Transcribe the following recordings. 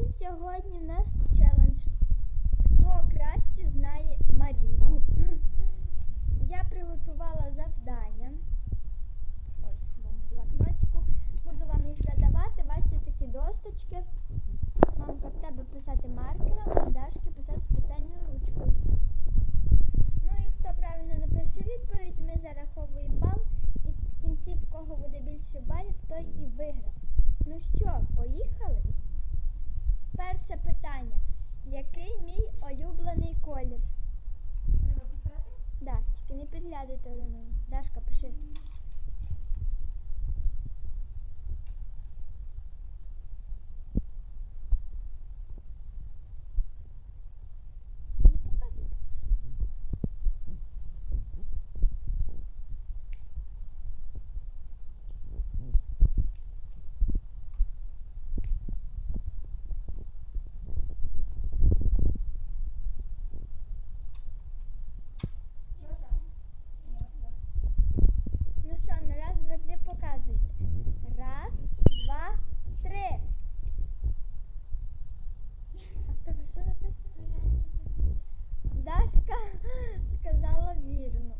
І сьогодні в нас челендж. Хто краще знає Марінку? Я приготувала завдання. Ось в моєму блокнотику. Буду вам їх задавати. У вас є такі досточки. Мамка в тебе писати маркером, а Дашки писати спеціальною ручкою. Ну і хто правильно напише відповідь, ми зараховуємо бал. І в кінці, в кого буде більше балів, той і виграв. Ну що, поїхали? Перше питання. Який мій улюблений колір? Треба писати? Да, тільки не підглядуйте один одного. Дашка, пиши. Не показуй. Ну що, на раз, два, три показуйте. Раз, два, три. А в тебе що написано? Дашка сказала вірно.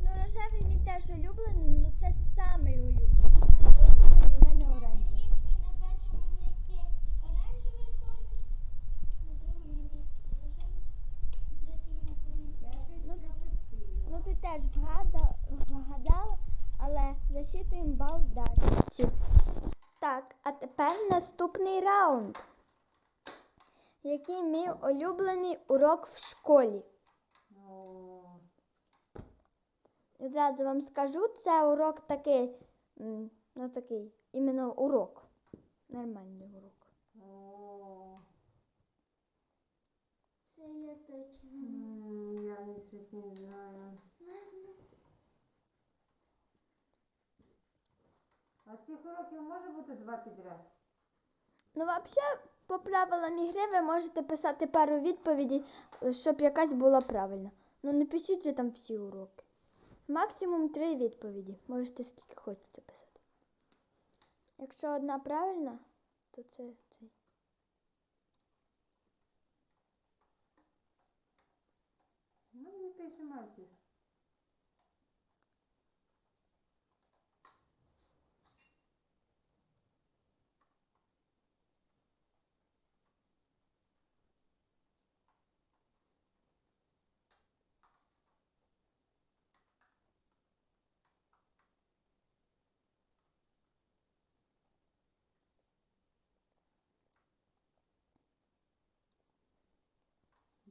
Ну, рожевий мій теж улюблений, ну це самий улюблений. Самий улюблений в мене оранжевий. Трішки на першому місці оранжевий колір, на другому місці рожевий, третьому місці. Ну ти теж вгада, вгадала, але засчитуємо бал Дашці. Так, а тепер наступний раунд. Який мій улюблений урок в школі? Одразу вам скажу, це урок такий, ну такий, іменно урок. Нормальний урок. Це я точно. Я не щось не знаю. А цих уроків може бути два підряд? Ну, взагалі, по правилам ігри ви можете писати пару відповідей, щоб якась була правильна. Ну, не пишіть же там всі уроки. Максимум три відповіді. Можете скільки хочете писати. Якщо одна правильна, то це цей. Ну, не пише маркер.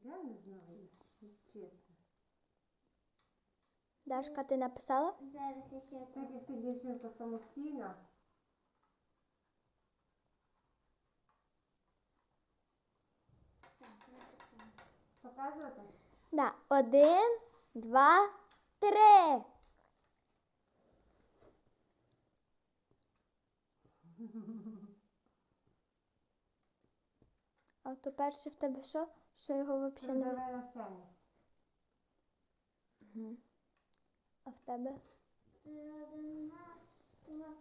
Я не знаю, чесно. Дашка, ти написала? Зараз я ще Так як ти дівчинка самостійна, показувати? Да. Один, два, три. А то перше в тебе що? Що його взагалі не. Трудове навчання. А в тебе? одинадцятого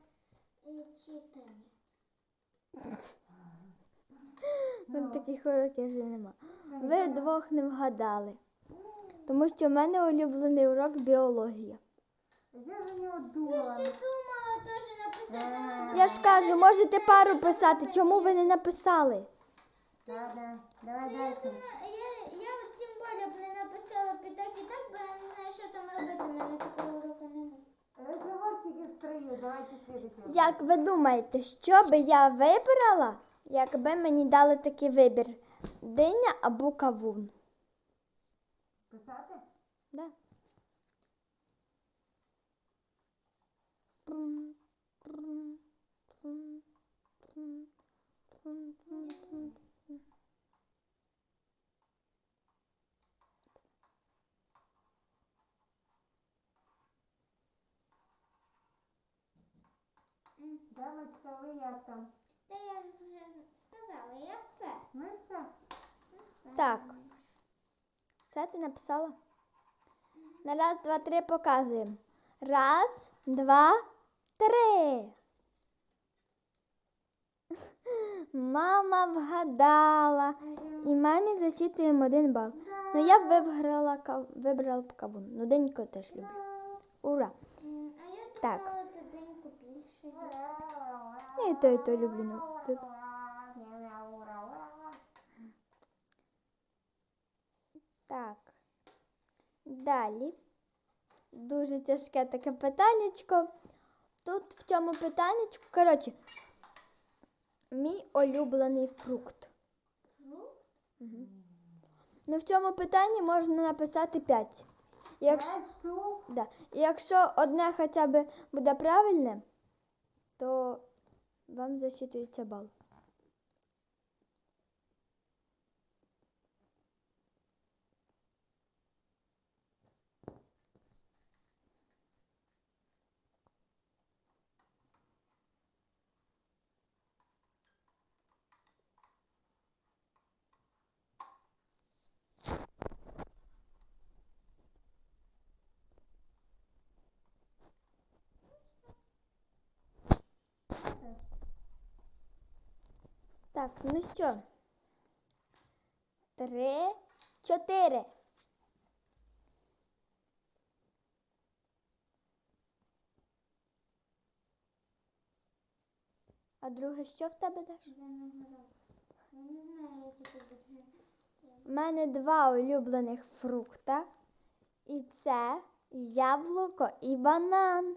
читання. Ну, таких уроків вже нема. Ви двох не вгадали. Тому що в мене улюблений урок біологія. Я за нього думала. Думала теж написати. Я ж кажу, можете пару писати. Чому ви не написали? Да, да. Давай далі. Я, я от тим більше б не написала б так і так, бо я не знаю, що там робити. У мене такого уроку немає. Розговорчики в строю, давайте следующий. Як ви думаєте, що би я вибрала, якби мені дали такий вибір? Диня або кавун? Писати? Да. Дамочка, ви як там? Та я ж вже сказала, я все. Ну і все. Так. Це ти написала? На раз, два, три показуємо. Раз, два, три. Мама вгадала. І мамі засчитуємо один бал. Ну я б вибрала, кав- вибрала б кавун. Ну, денько теж люблю. Ура! М, А я Так. думала, ти деньку більше. Я і то, і то люблю. Ну, Так. Далі. Дуже тяжке таке питаннячко. Тут в цьому питаннячку, коротше, мій улюблений фрукт. Фрукт? Ну, в цьому питанні можна написати 5. Якщо, да. Якщо одне хоча б буде правильне, то вам засчитывается бал. Так, ну що? Три, чотири. А друге що в тебе даш? Я не знаю, які це буде. У мене два улюблених фрукта. І це яблуко і банан.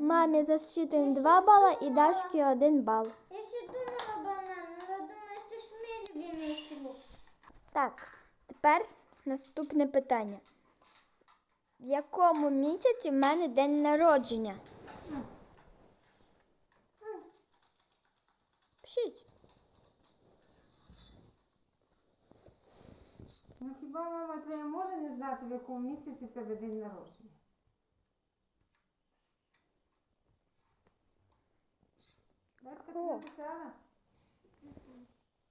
Мамі засчитуємо два бала і Дашки один бал. Я ще думала банан, але думаю, це ж мій любимий фрукт. Так, тепер наступне питання. В якому місяці в мене день народження? Пишіть. Ну хіба мама твоя може не знати, в якому місяці в тебе день народження? Дашка, ти написала?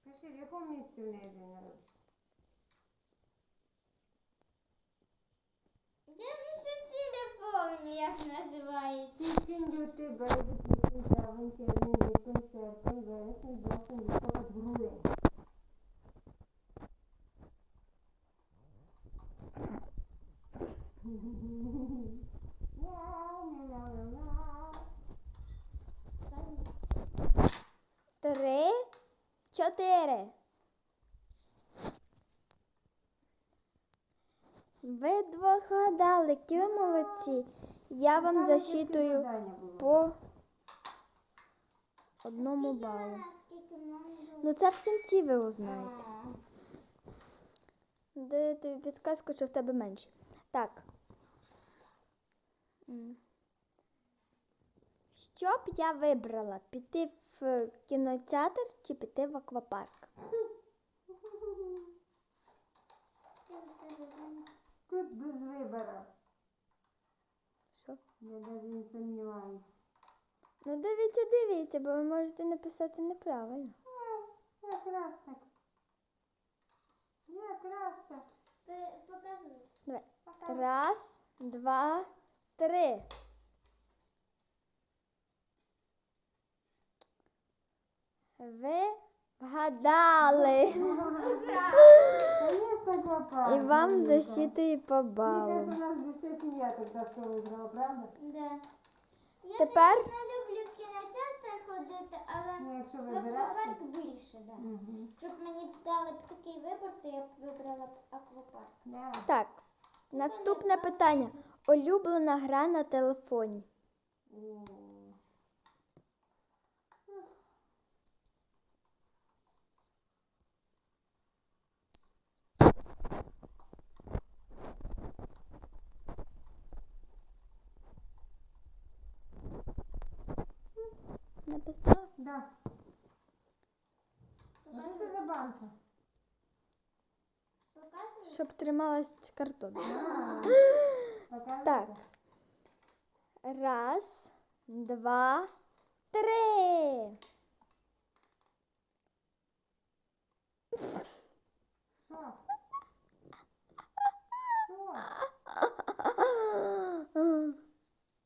Пиши, в якому місці в неї день народження? Я місяці не пам'ятаю, як називається. Січень, лютий, березень, квітень, травень, червень, липень, серпень, вересень, жовтень, листопад, грудень. Три, чотири. Ви двох гадали, які ви молодці. Я вам було. по одному балу. Ну це в кінці ви узнаєте. Де тобі підказку, що в тебе менше. Так. Що б я вибрала? Піти в кінотеатр чи піти в аквапарк? Тут без вибору. Що? Я навіть не сумніваюся. Ну дивіться, дивіться, бо ви можете написати неправильно. А, Якраз так. Якраз так. пе- Показуй. Давай. Раз, два, три. Ви вгадали. Конечно. І вам Донька. засчитує по Мне кажется, у нас бы вся семья тогда что выиграла, правда? Да. Я, Тепер- звісно, люблю в кінотеатр ходити, але Ну, якщо в вибирати. аквапарк більше, да. Щоб мені дали б такий вибір, то я б вибрала б аквапарк. Да. Так, наступне питання. Улюблена гра на телефоні. О. Написала? Да. Що це за банка? Щоб трималась картон. Так. Раз, два, три. Что? Что?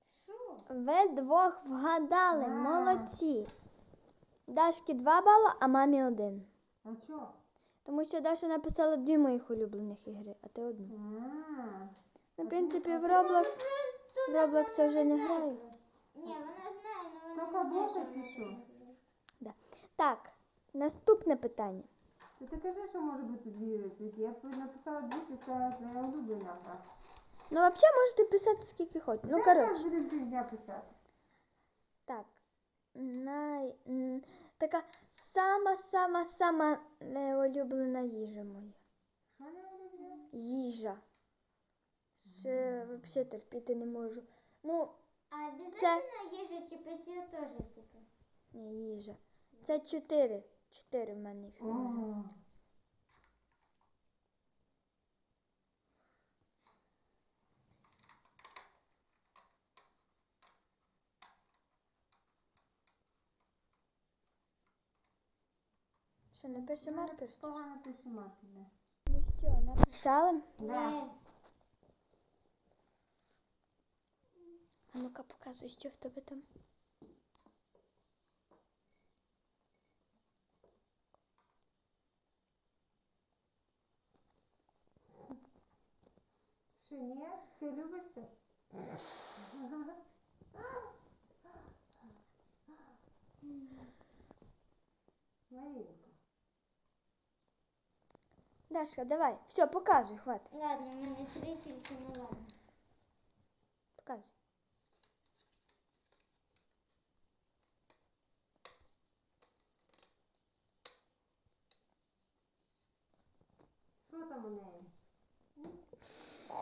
Що? Ви двох вгадали, А. молодці. Дашки два бали, а мамі один. А чо? Тому що Даша написала дві моїх улюблених ігри, а ти одну. А, Ну, в принципі, в Roblox, в Roblox я вже не граю. Ні, вона знає, але вона не знає, що чи що? Да. Так, наступне питання. ти кажи, що може бути дві відповіді. Я написала дві, писала твоя улюблена гра. Ну, взагалі можете писати скільки хочете. Ну, зараз коротше. будемо півдня писати. Так. Най... Така сама-сама-сама неулюблена їжа моя. Що не улюблена? Їжа. Ще взагалі терпіти не можу. Ну, А обов'язково їжа чи питьо теж типу. ні, їжа. Це чотири. Чотири в мене їх Що, не пише маркер? Погано пише маркер. да. Ну що, написали? Да. А ну-ка показуй, що в тебе там. Що, ні? Все любиш це? Дашка, давай. Все, показуй, хватить. Ладно, в мене три тільки не ладно. Показуй. Що там у неї?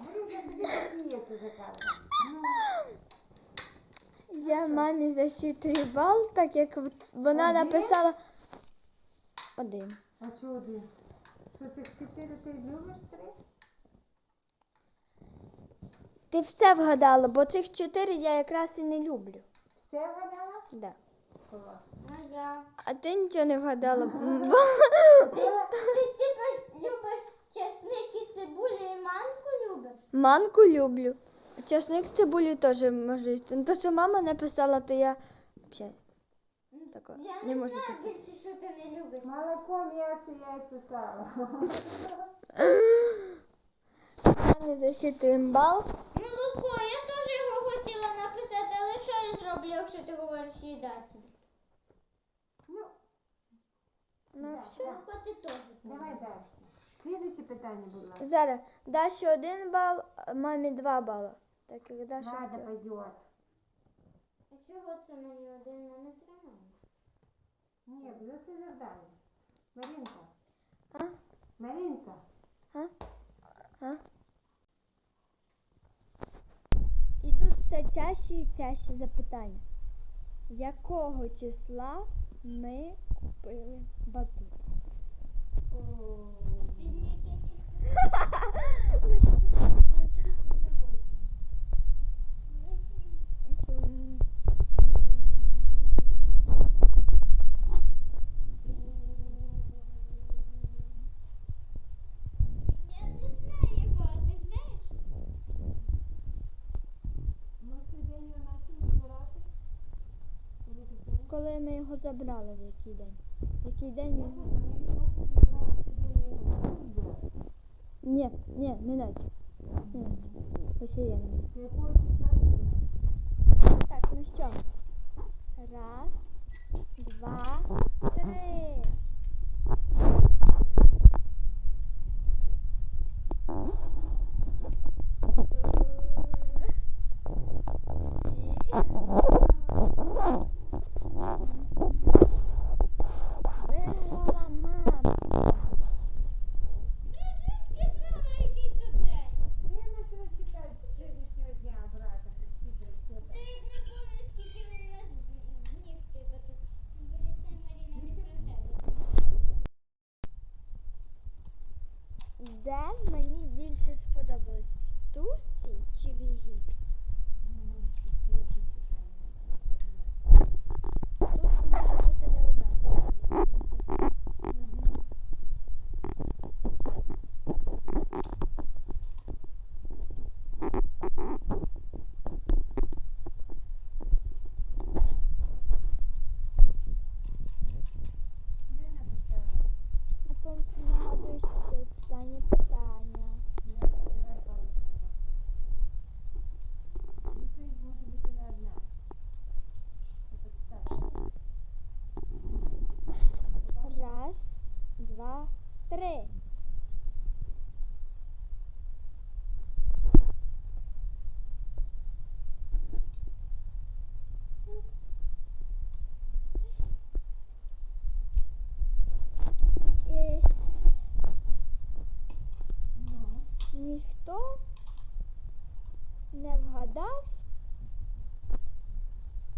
Маринка собі посміється за кадром. Ну, Я мамі засчитую бал, так як в- вона написала один. а чого один? Що цих чотири ти любиш три? Ти все вгадала, бо цих чотири я якраз і не люблю. Все вгадала? Да. Клас. А я. А ти нічого не вгадала. бо- Ти, любиш чесник і цибулю і манку любиш? Манку люблю. Часник цибулю теж можу їсти. Ну, то, що мама написала, то я взагалі такого Я не не, можу знаю таке. більше, що ти не любиш. Молоко, м'ясо, яйця, сало. Мамі засчитуємо бал. Молоко, я теж його хотіла написати, але що я зроблю, якщо ти говориш їдати? Ну, Ну, Да, все. Молоко ти теж. давай далі. Слідуюче питання, будь ласка. Зараз Даші один бал, мамі два бали. Так як Даша. Хотіла. пойдет. А чого це мені один мене тримає? Ні, за це завдання. Маринка. А? Маринка. А? А? Ідуть все тяжчі і тяжчі запитання. Якого числа ми купили батут? Я не знаю його, а ти знаєш? Ми цей день його почали збирати. Коли ти це? Коли ми його забрали, в який день? Який день його? Ні, ні, не наче. Не наче. Знаєш? Так, ну що? Раз, два, три. Виграла мама. Я знала, який то день. Ти почала читати з сьогоднішнього дня, брата, прочитай все Ти там. не пам'ятаєш, скільки він нас днів в тебе тут. Буде це Маріна не про тебе. Де мені більше сподобалось? В Турції чи в Єгипті? Ну, це сложне питання.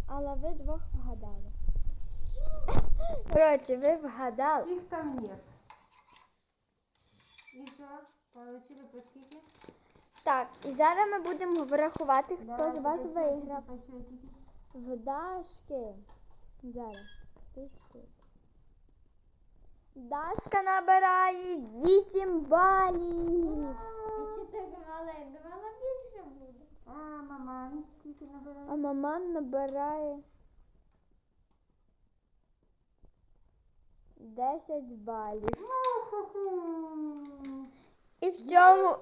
Але ви двох вгадали. Коротше, ви вгадали. Их там нет. И что? Получили по скільки? Так, і зараз ми будемо рахувати, хто Да, з вас виграв. В Дашки. Зараз. Дашка набирає 8 балів. І чи мало? Думала більше буде. А, мама, ну скільки набирає? А маман набирає 10 балів. І в цьому.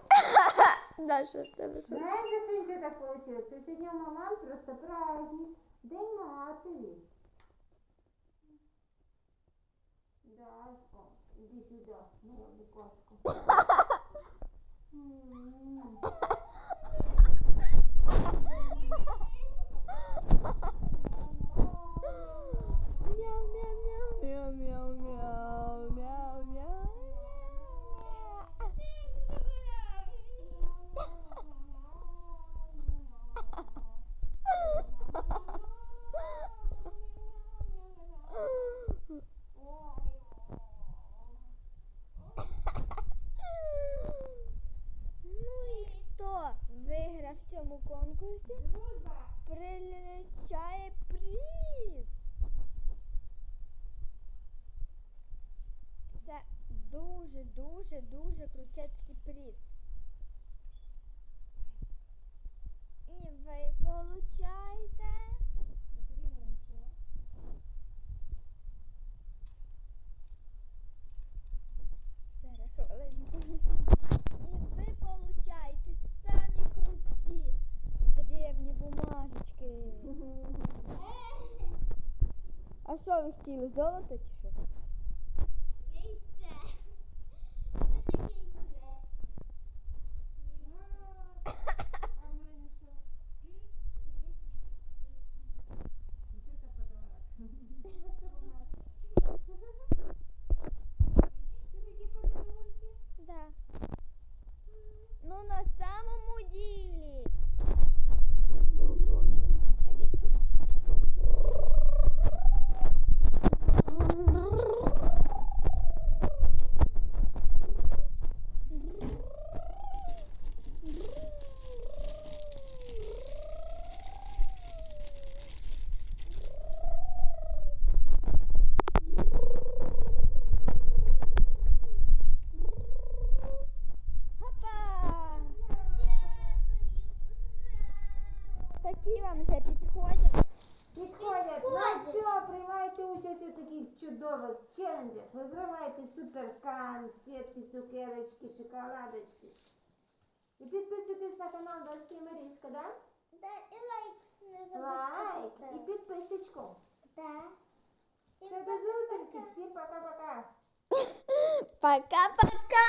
Даша, в тебе що? Знаешь, за что ничего так получилось? Что сегодня у маман просто праздник. День матери. Дашка, иди сюда, моя букашка. М. Мяу, мяу, мяу, мяу, мяу, мяу, мяу, Ну і хто виграв в цьому конкурсі? Прилічає приз. Це дуже, дуже, дуже крутецький приз. І ви получаєте. Зараз хвилинку. І ви получаєте самі круті древні бумажечки. А що ви хотіли? Золото чи що? Яйце. Це яйце. А в мене що? Вот это подарок. Це такі подарунки. Да. Ну на самому ділі. Хопа! Такі вам вже підходять. Підходять. Ну все, приймайте участь у таких чудових челенджах. Вигравайте суперкан, конфетки, цукерочки, шоколадочки. І підписуйтесь на канал Дольська і Марічка, да? Да, і лайк не Лайк забудьте. і підписочку. Да. Все, до зустрічі. Всім пока-пока. Пока-пока!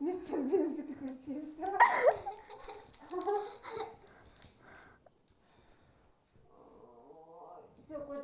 Мистер Бин переключился. Все, котик.